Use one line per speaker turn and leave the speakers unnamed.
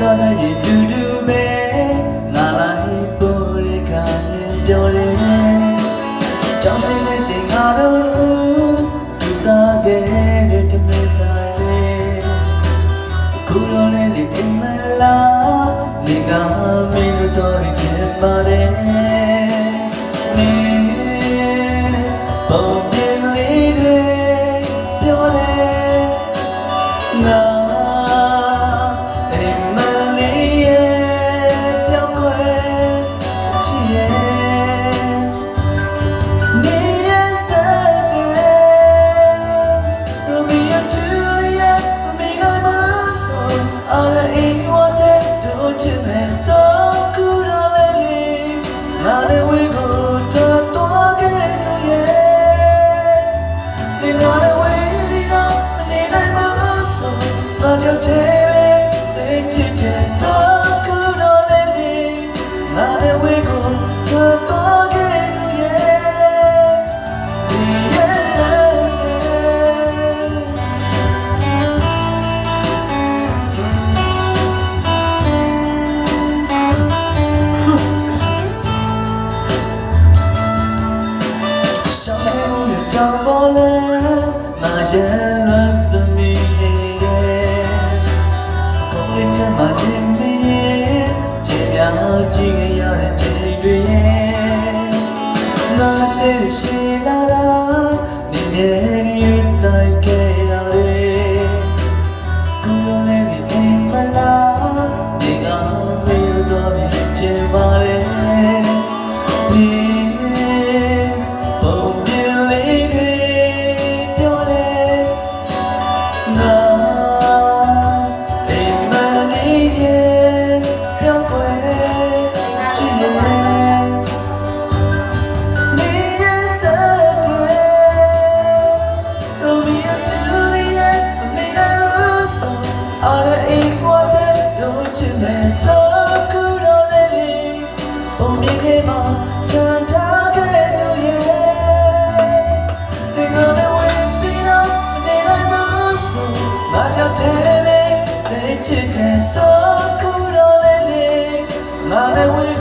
တော်နဲ့ရည်ပြူတူပဲငါလိုက်ပို့ရခါနဲ့ပြောလေကြောင်စင်းတဲ့ချိန်ငါတို့သူစားခဲ့တဲ့တမင်ဆိုင်လေခုလုံးနဲ့နေအိမ်မလားနေကမင်းတို့တော်ရင်ပါတယ် ငါလည်း ခြင်းလွတ်စမီနေတယ်ဒီချမ်းမှာနေမင်းခြင်းများကြည့်ရတဲ့ချိန်တွေရဲ့နားတဲ့ရှင်လာတာနေနေ တဲ့ဆိုကူတော့လည်းငါပဲဝင်